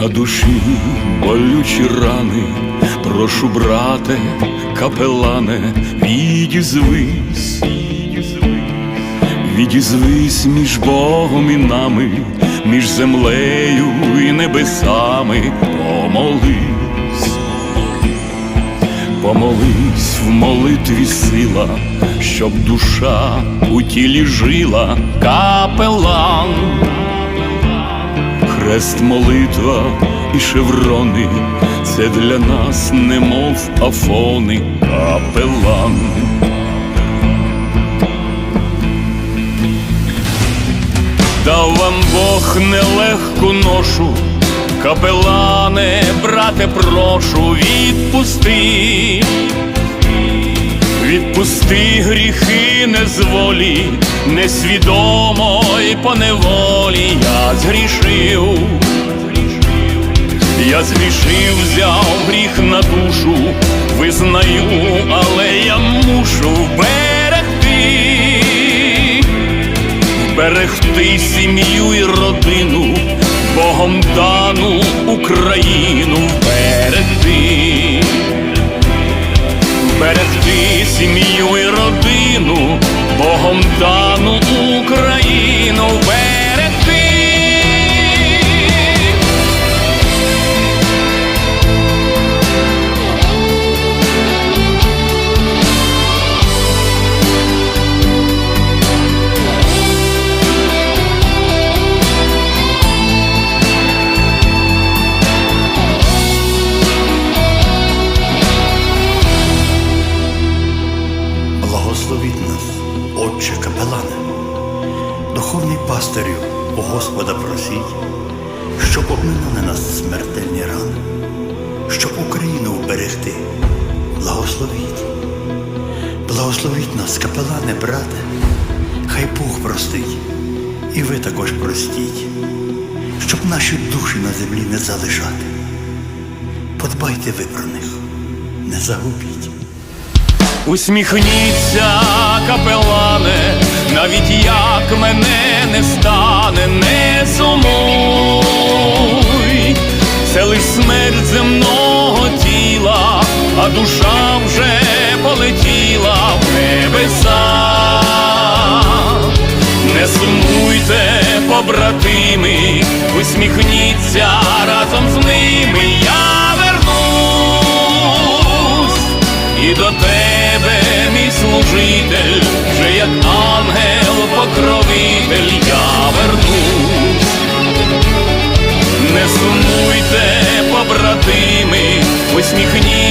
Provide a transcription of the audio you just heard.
На душі болючі рани, прошу, брате, капелане, відізвись, відізвись між Богом і нами, між землею і небесами, помолись, помолись в молитві сила, щоб душа у тілі жила, капелан. Хрест, молитва і шеврони, це для нас немов афони, капелан. Дав вам Бог нелегку ношу, капелане, брате, прошу, відпусти, відпусти гріхи незволі, несвідомо й по згрішив. Я зрішив, взяв гріх на душу, визнаю, але я мушу берегти, берегти сім'ю і родину, Богом дану Україну. Берегти, берегти Благословіть нас, Отче капелане, духовний пастирю у Господа просіть, щоб обминули нас смертельні рани, щоб Україну вберегти. Благословіть, благословіть нас, капелане, брате, хай Бог простить, і ви також простіть, щоб наші душі на землі не залишати. Подбайте ви про них, не загубіть. Усміхніться, капелане, навіть як мене не стане, не сумуй, це лиш смерть земного тіла, а душа вже полетіла в небеса, не сумуйте, побратими, усміхніться разом з ними. Я вернусь і до тебе тебе, мій служитель, вже як ангел-покровитель, я вернусь, не сумуйте, побратими, усміхні.